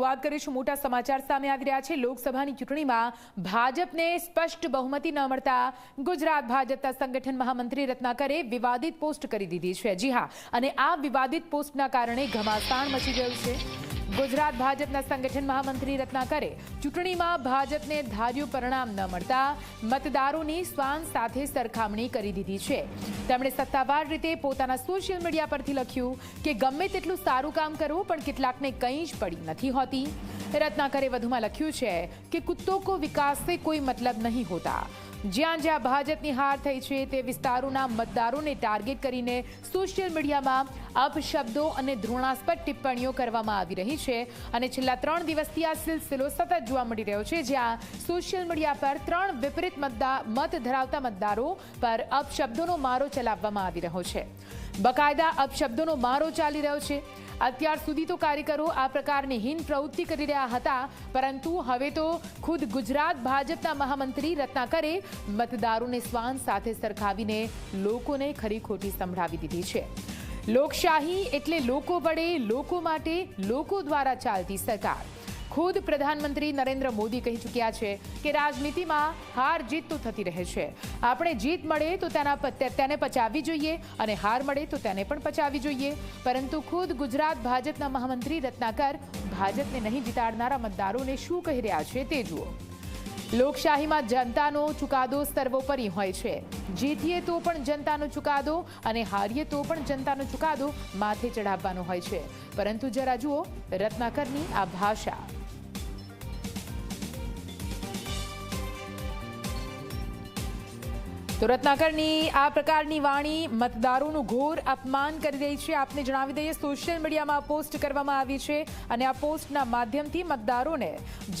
શરૂઆત કરીશું. મોટા સમાચાર સામે આવી રહ્યા છે. લોકસભાની ચૂંટણીમાં ભાજપને સ્પષ્ટ બહુમતી ન મળતા ગુજરાત ભાજપના સંગઠન મહામંત્રી રત્નાકરે વિવાદિત પોસ્ટ કરી દીધી છે. જી હા, અને આ વિવાદિત પોસ્ટના કારણે ઘમાસાણ મચી ગયું છે. ગુજરાત ભાજપના સંગઠન મહામંત્રી રત્નાકરે ચૂંટણીમાં ભાજપને ધાર્યું પરિણામ ન મળતા મતદારોની શ્વાન સાથે સરખામણી કરી દીધી છે. તેમણે સત્તાવાર રીતે પોતાના સોશિયલ મીડિયા પરથી લખ્યું કે ગમે તેટલું સારું કામ કરવું પણ કેટલાકને કંઈ જ પડી નથી હોતી. રત્નાકરે વધુમાં લખ્યું છે કે કુત્તો કો વિકાસ કોઈ મતલબ નહીં હોતા. જ્યાં જ્યાં ભાજપની હાર થઈ છે તે વિસ્તારોના મતદારોને ટાર્ગેટ કરીને સોશિયલ મીડિયામાં અપશબ્દો અને ધૃણાસ્પદ ટિપ્પણીઓ કરવામાં આવી રહી છે. અને છેલ્લા ત્રણ દિવસથી આ સિલસિલો સતત જોવા મળી રહ્યો છે, જ્યાં સોશિયલ મીડિયા પર ત્રણ વિપરીત મતદાર મત ધરાવતા મતદારો પર અપશબ્દોનો મારો ચલાવવામાં આવી રહ્યો છે. બકાયદા અપશબ્દોનો મારો ચાલી રહ્યો છે. અત્યાર સુધી તો કાર્યકરો આ પ્રકારની હીન પ્રવૃત્તિ કરી રહ્યા હતા, પરંતુ હવે તો ખુદ ગુજરાત ભાજપના મહામંત્રી રત્નાકરે મતદારોને શ્વાન સાથે સરખાવીને લોકોને ખરી ખોટી સંભળાવી દીધી છે. લોકશાહી એટલે લોકો વડે લોકો માટે લોકો દ્વારા ચાલતી સરકાર. ખુદ પ્રધાનમંત્રી નરેન્દ્ર મોદી કહી ચૂક્યા છે કે રાજનીતિમાં હાર જીત તો થતી રહે છે. આપણે જીત મળે તો તેના તેને પચાવવી જોઈએ અને હાર મળે તો તેને પણ પચાવવી જોઈએ. પરંતુ ખુદ ગુજરાત ભાજપના મહામંત્રી રત્નાકર ભાજપને નહીં જીતાડનારા મતદારોને શું કહી રહ્યા છે તે જુઓ. લોકશાહીમાં જનતાનો ચુકાદો સર્વોપરી હોય છે. જીતીએ તો પણ જનતાનો ચુકાદો અને હારીએ તો પણ જનતાનો ચુકાદો માથે ચઢાવવાનો હોય છે. પરંતુ જરા જુઓ રત્નાકરની આ ભાષા. તો રત્નાકરની આ પ્રકારની વાણી મતદારોનું ઘોર અપમાન કરી રહી છે. આપને જણાવી દઈએ, સોશિયલ મીડિયામાં પોસ્ટ કરવામાં આવી છે અને આ પોસ્ટના માધ્યમથી મતદારોને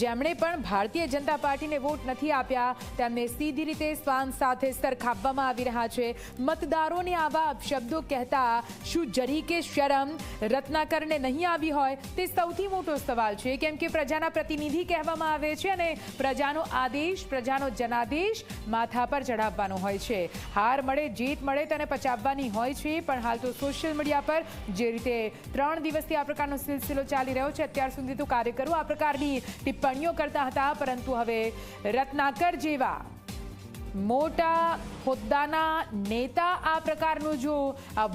જેમણે પણ ભારતીય જનતા પાર્ટીને વોટ નથી આપ્યા, તેમને સીધી રીતે શ્વાન સાથે સરખાવવામાં આવી રહ્યા છે. મતદારોને આવા અપશબ્દો કહેતા શું જરી કે શરમ રત્નાકરને નહીં આવી હોય તે સૌથી મોટો સવાલ છે. કેમ કે પ્રજાના પ્રતિનિધિ કહેવામાં આવે છે અને પ્રજાનો આદેશ, પ્રજાનો જનાદેશ માથા પર ચડાવવાનો હોય છે. હાર મળે, જીત મળે તેને પચાવવાની હોય છે. પણ હાલ તો સોશિયલ મીડિયા પર જે રીતે ત્રણ દિવસથી આ પ્રકારનો સિલસિલો ચાલી રહ્યો છે, અત્યાર સુધી તો કાર્યકરો આ પ્રકારની ટિપ્પણીઓ કરતા હતા. પરંતુ હવે રત્નાકર જેવા મોટા હોદ્દાના નેતા આ પ્રકારનું જો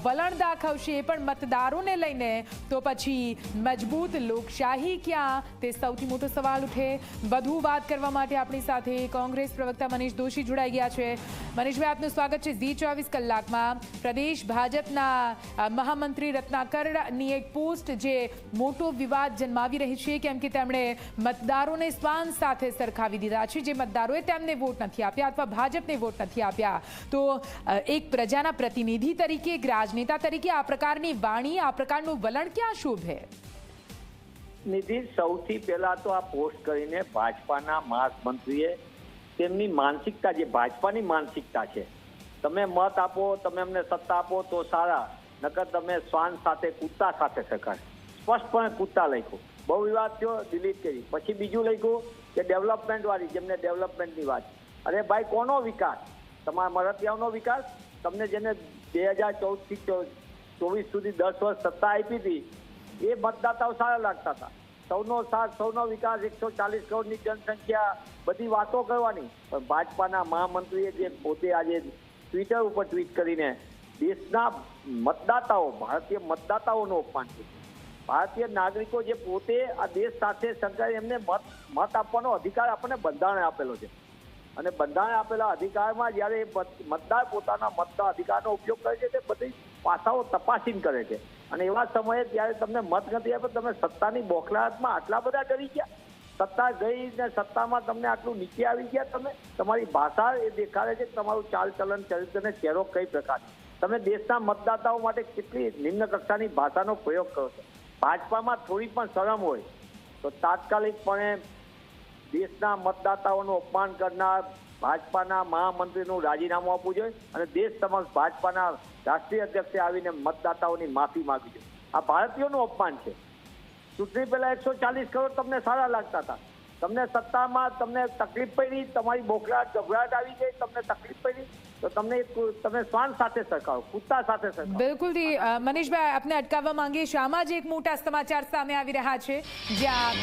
વલણ દાખવશે પણ મતદારોને લઈને, તો પછી મજબૂત લોકશાહી ક્યાં? તે સૌથી મોટો સવાલ ઉઠે. વધુ વાત કરવા માટે આપણી સાથે કોંગ્રેસ પ્રવક્તા મનીષ દોશી જોડાઈ ગયા છે. મનીષભાઈ આપનું સ્વાગત છે ઝી ચોવીસ કલાકમાં. પ્રદેશ ભાજપના મહામંત્રી રત્નાકરની એક પોસ્ટ જે મોટો વિવાદ જન્માવી રહી છે, કેમ કે તેમણે મતદારોને શ્વાન સાથે સરખાવી દીધા છે. જે મતદારોએ તેમને વોટ નથી આપ્યા અથવા ભાજપને વોટ નથી આપ્યા. તો એક પ્રજાના પ્રતિનિધિ તરીકે, એક રાજનેતા તરીકે આ પ્રકારની વાણી, આ પ્રકારનું વલણ ક્યાં શોભે નિધિ, સૌથી પહેલા તો આ પોસ્ટ કરીને ભાજપાના મહામંત્રીએ તેમની માનસિકતા, જે ભાજપાની માનસિકતા છે, તમે મત આપો, તમે અમને સત્તા આપો, તો સારા. નકર તમે શ્વાન સાથે કૂતા સાથે સરકાર. સ્પષ્ટપણે કૂતા લખ્યું. બહુ વિવાદ થયો, ડિલીટ કરી. પછી બીજું લખ્યું કે ડેવલપમેન્ટ વાળી જેમને ડેવલપમેન્ટની વાત અરે ભાઈ, કોનો વિકાસ? તમારા મરતિયાઓનો વિકાસ? તમને જેને બે હજાર ચૌદથી ચોવીસ સુધી દસ વર્ષ સત્તા આપી હતી, એ મતદાતાઓ સારા લાગતા હતા. સૌનો સાથ, સૌનો વિકાસ, એકસો ચાલીસ કરોડની જનસંખ્યા, બધી વાતો કરવાની. પણ ભાજપાના મહામંત્રીએ જે પોતે આજે ટ્વિટર ઉપર ટ્વીટ કરીને દેશના મતદાતાઓ, ભારતીય મતદાતાઓનું અપમાન કર્યું. ભારતીય નાગરિકો જે પોતે આ દેશ સાથે સંકળાય એમને મત મત આપવાનો અધિકાર આપણને બંધારણે આપેલો છે. અને બંધારણ આપેલા અધિકારમાં જ્યારે મતદાર પોતાના મતના અધિકારનો ઉપયોગ કરે છે, તે બધી પાસાઓ તપાસીને કરે છે. અને એવા સમયે જ્યારે તમને મત નથી આપે તમે સત્તાની બોખલાહટમાં આટલા બધા ડરી ગયા. સત્તા ગઈ ને સત્તામાં તમને આટલું નીચે આવી ગયા તમે. તમારી ભાષા એ દેખાડે છે તમારું ચાલચલન, ચરિત્ર ને ચહેરો કઈ પ્રકાર તમે દેશના મતદાતાઓ માટે કેટલી નિમ્ન કક્ષાની ભાષાનો પ્રયોગ કરો છો? ભાજપામાં થોડી પણ શરમ હોય તો તાત્કાલિકપણે દેશના મતદાતાઓનું અપમાન કરનાર ભાજપાના મહામંત્રીનું રાજીનામું આપવું જોઈએ અને દેશ સમક્ષ ભાજપાના રાષ્ટ્રીય અધ્યક્ષે આવીને મતદાતાઓની માફી માગવી જોઈએ. આ ભારતીયોનું અપમાન છે. ચૂંટણી પહેલા એકસો ચાલીસ કરોડ તમને સારા લાગતા હતા. તમને સત્તામાં તમને તકલીફ પડી, તમારી બોખલાટ ગભરાટ આવી ગઈ, તમને તકલીફ પડી, તો તમને તમે શ્વાન સાથે સરખાવો કૂતા સાથે સરખાવો બિલકુલ મનીષભાઈ, આપને અટકાવવા માંગીએ છીએ. આમાં જ એક મોટા સમાચાર સામે આવી રહ્યા છે. જ્યાં